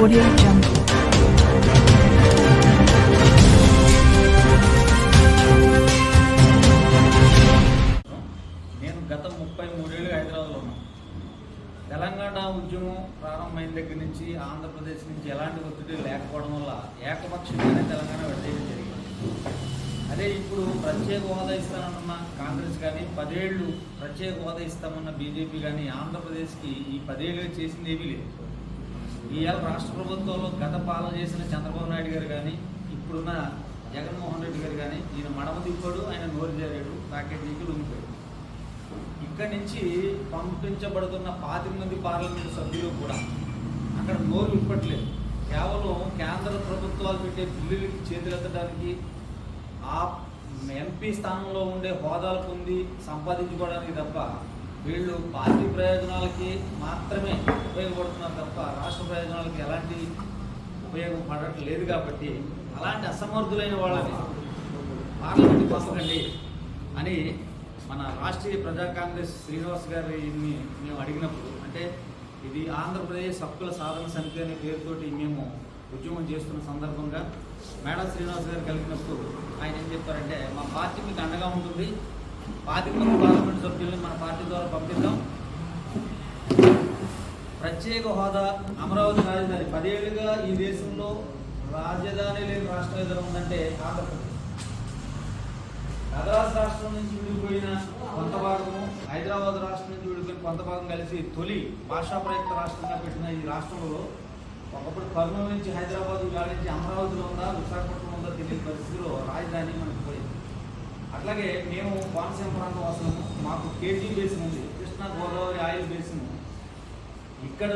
Audio Jungle. నేను గత ముప్పై మూడేళ్ళు హైదరాబాద్లో ఉన్నాను. తెలంగాణ ఉద్యమం ప్రారంభమైన దగ్గర నుంచి ఆంధ్రప్రదేశ్ నుంచి ఎలాంటి ఒత్తిడి లేకపోవడం వల్ల ఏకపక్షంగానే తెలంగాణ విడదీయడం జరిగింది. అదే ఇప్పుడు ప్రత్యేక హోదా ఇస్తానన్న కాంగ్రెస్ కానీ పదేళ్ళు ప్రత్యేక హోదా ఇస్తామన్న బీజేపీ కానీ ఆంధ్రప్రదేశ్కి ఈ పదేళ్ళు చేసింది ఏమీ లేదు. ఇవాళ రాష్ట్ర ప్రభుత్వంలో గత పాలన చేసిన చంద్రబాబు నాయుడు గారు కానీ ఇప్పుడున్న జగన్మోహన్ రెడ్డి గారు కానీ ఈయన మడమ తిప్పాడు ఆయన నోరు జారాడు ప్యాకెట్ నుంచి లొంగిపోయాడు. ఇక్కడి నుంచి పంపించబడుతున్న పాతి మంది పార్లమెంటు సభ్యులు కూడా అక్కడ నోరు విప్పట్లేదు. కేవలం కేంద్ర ప్రభుత్వాలు పెట్టే బిల్లులకి చేతులెత్తడానికి ఆ ఎంపీ స్థానంలో ఉండే హోదాలు పొంది సంపాదించుకోవడానికి తప్ప వీళ్ళు పార్టీ ప్రయోజనాలకి మాత్రమే ఉపయోగపడుతున్నారు తప్ప రాష్ట్ర ప్రయోజనాలకి ఎలాంటి ఉపయోగం పడట్లేదు కాబట్టి అలాంటి అసమర్థులైన వాళ్ళని పార్లమెంట్ పంపకండి అని మన రాష్ట్రీయ ప్రజా కాంగ్రెస్ శ్రీనివాస్ గారిని మేము అడిగినప్పుడు అంటే ఇది ఆంధ్రప్రదేశ్ హక్కుల సాధన సమితి అనే పేరుతోటి మేము ఉద్యమం చేస్తున్న సందర్భంగా మేడం శ్రీనివాస్ గారు కలిగినప్పుడు ఆయన ఏం చెప్పారంటే మా పార్టీ మీకు అండగా ఉంటుంది పార్టీ మంది పార్లమెంట్ సభ్యుల్ని మన పార్టీ ద్వారా పంపిద్దాం ప్రత్యేక హోదా అమరావతి రాజధాని. పదేళ్ళుగా ఈ దేశంలో రాజధాని లేని రాష్ట్రం ఏదైనా ఉందంటే ఆంధ్రప్రదేశ్. మద్రాసు రాష్ట్రం నుంచి విడిపోయిన కొంత భాగము హైదరాబాద్ రాష్ట్రం నుంచి విడిపోయిన కొంత భాగం కలిసి తొలి భాషా ప్రయుక్త రాష్ట్రంగా పెట్టిన ఈ రాష్ట్రంలో ఒకప్పుడు కర్నూలు నుంచి హైదరాబాద్ ఇవాళ నుంచి అమరావతిలో ఉందా విశాఖపట్నం ఉందా తెలియని పరిస్థితిలో రాజధాని మనకు పోయింది. అట్లాగే మేము కోనసీమ ప్రాంతం వస్తున్నాము మాకు కేజీ బేసిన్ ఉంది. కృష్ణా గోదావరి ఆయిల్ బేసిన్ ఇక్కడ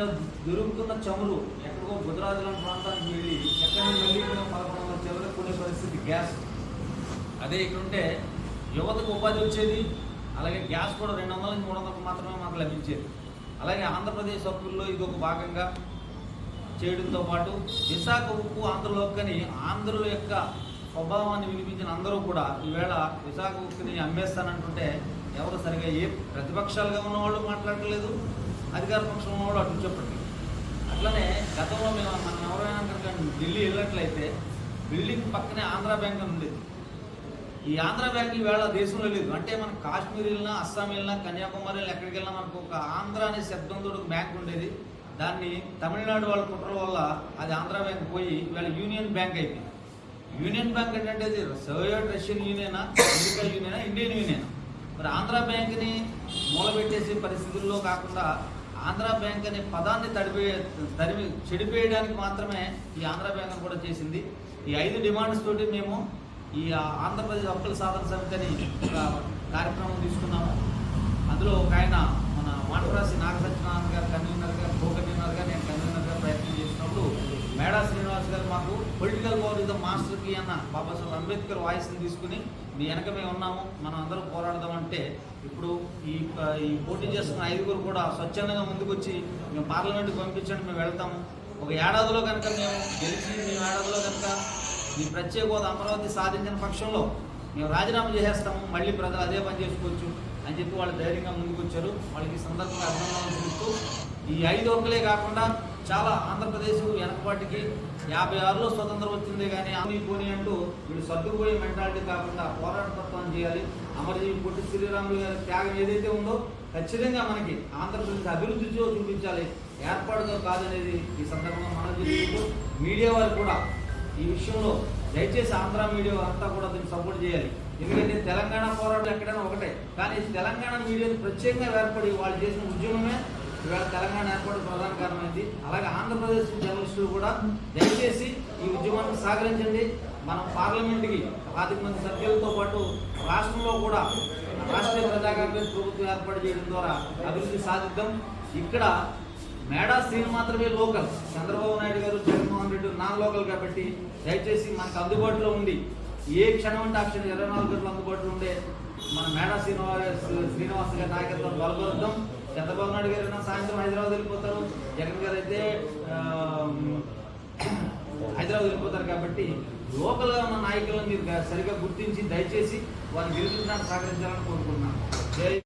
దొరుకుతున్న చమురు ఎక్కడికో గుజరాత్ లాంటి ప్రాంతానికి వెళ్ళి ఎక్కడ మళ్ళీ పదకొండు వందల చివరికి కొనే పరిస్థితి గ్యాస్. అదే ఇక్కడ ఉంటే యువతకు ఉపాధి వచ్చేది అలాగే గ్యాస్ కూడా రెండు వందల నుంచి మూడు వందలకు మాత్రమే మాకు లభించేది. అలాగే ఆంధ్రప్రదేశ్ హక్కుల్లో ఇది ఒక భాగంగా చేయడంతో పాటు విశాఖ ఉక్కు ఆంధ్రలోకని ఆంధ్రుల యొక్క స్వభావాన్ని వినిపించిన అందరూ కూడా ఈవేళ విశాఖ ఉక్కుని అమ్మేస్తానంటుంటే ఎవరు సరిగా ఏ ప్రతిపక్షాలుగా ఉన్నవాళ్ళు మాట్లాడలేదు అధికార పక్షంలో కూడా అటు చెప్పండి. అట్లనే గతంలో మేము మనం ఎవరైనా ఢిల్లీ వెళ్ళినట్లయితే బిల్డింగ్ పక్కనే ఆంధ్ర బ్యాంక్ అని ఉండేది. ఈ ఆంధ్ర బ్యాంక్ వేళ దేశంలో లేదు అంటే మనం కాశ్మీర్ వెళ్ళినా అస్సాం వెళ్ళినా కన్యాకుమారి వెళ్ళినా ఎక్కడికి వెళ్ళినా మనకు ఒక ఆంధ్ర అనే శబ్దంతో బ్యాంక్ ఉండేది. దాన్ని తమిళనాడు వాళ్ళ కుట్రల వల్ల అది ఆంధ్ర బ్యాంక్ పోయి ఇవాళ యూనియన్ బ్యాంక్ అయిపోయింది. యూనియన్ బ్యాంక్ ఏంటంటే అది సోవియట్ రష్యన్ యూనియనా అమెరికా యూనియనా ఇండియన్ యూనియన్? మరి ఆంధ్ర బ్యాంక్ని మూలబెట్టేసే పరిస్థితుల్లో కాకుండా ఆంధ్ర బ్యాంక్ అనే పదాన్ని తడిపే తరిమి చెడిపేయడానికి మాత్రమే ఈ ఆంధ్ర బ్యాంక్ కూడా చేసింది. ఈ ఐదు డిమాండ్స్ తోటి మేము ఈ ఆంధ్రప్రదేశ్ అప్పుల సాధన సమితి అని ఒక కార్యక్రమం తీసుకున్నాము. అందులో ఒక ఆయన మన వాటరాసి నాగ సత్యనారాయణ గారు కన్వీనర్గా కో కన్వీనర్గా నేను కన్వీనర్గా ప్రయత్నం చేసినప్పుడు మేడా శ్రీనివాస్ గారు మాకు పొలిటికల్ పవర్ యు ద మాస్టర్కి అన్న బాబా బాబాసాహెబ్ అంబేద్కర్ వాయిస్ని తీసుకుని మీ వెనక మేము ఉన్నాము మనం అందరం పోరాడదాం అంటే ఇప్పుడు ఈ ఈ పోటీ చేస్తున్న ఐదుగురు కూడా స్వచ్ఛందంగా ముందుకొచ్చి మేము పార్లమెంట్కి పంపించండి మేము వెళ్తాము. ఒక ఏడాదిలో కనుక మేము గెలిచి మేము ఏడాదిలో కనుక ఈ ప్రత్యేక హోదా అమరావతి సాధించిన పక్షంలో మేము రాజీనామా చేసేస్తాము మళ్ళీ ప్రజలు అదే పని చేసుకోవచ్చు అని చెప్పి వాళ్ళు ధైర్యంగా ముందుకు వచ్చారు వాళ్ళకి ఈ సందర్భంగా అభినందనలు చూస్తూ ఈ ఐదు ఒక్కలే కాకుండా చాలా ఆంధ్రప్రదేశ్ వెనకబాటికి యాభై ఆరులో స్వతంత్రం వచ్చిందే కానీ ఆమె పోనీ అంటూ వీడు సర్దుకుపోయే మెంటాలిటీ కాకుండా పోరాట తత్వాన్ని చేయాలి. అమరజీవి పొట్టి శ్రీరాములు గారి త్యాగం ఏదైతే ఉందో ఖచ్చితంగా మనకి ఆంధ్రప్రదేశ్ అభివృద్ధితో చూపించాలి. ఏర్పాటుగా కాదనేది ఈ సందర్భంగా మనం చేసుకుంటూ మీడియా వారు కూడా ఈ విషయంలో దయచేసి ఆంధ్ర మీడియా అంతా కూడా దీన్ని సపోర్ట్ చేయాలి. ఎందుకంటే తెలంగాణ పోరాటం ఎక్కడైనా ఒకటే. కానీ తెలంగాణ మీడియాని ప్రత్యేకంగా ఏర్పడి వాళ్ళు చేసిన ఉద్యమమే ఇవాళ తెలంగాణ ఏర్పాటు ప్రధాన కారణమైంది. అలాగే ఆంధ్రప్రదేశ్ జర్నలిస్టులు కూడా దయచేసి ఈ ఉద్యమాన్ని సహకరించండి మనం పార్లమెంట్కి పాతిక మంది సభ్యులతో పాటు రాష్ట్రంలో కూడా రాష్ట్రీయ ప్రజాకాంగ్రెస్ ప్రభుత్వం ఏర్పాటు చేయడం ద్వారా అభివృద్ధి సాధిద్దాం. ఇక్కడ మేడా సీన్ మాత్రమే local. Chandrababu Naidu garu Jaganmohan Reddy non local కాబట్టి దయచేసి మనకు అందుబాటులో ఉండి ఏ క్షణం అంటే ఆ క్షణం ఇరవై నాలుగు గంటలు అందుబాటులో ఉండే మన మేడా శ్రీనివాస శ్రీనివాస్ గారి నాయకత్వం బలపరుద్దాం. చంద్రబాబు నాయుడు గారు సాయంత్రం హైదరాబాద్ వెళ్ళిపోతారు? జగన్ గారు అయితే ఆ, హైదరాబాద్ వెళ్ళిపోతారు కాబట్టి లోకల్గా ఉన్న నాయకులను మీరు సరిగా గుర్తించి దయచేసి వారిని గెలిపించడానికి సహకరించాలని కోరుకుంటున్నాను.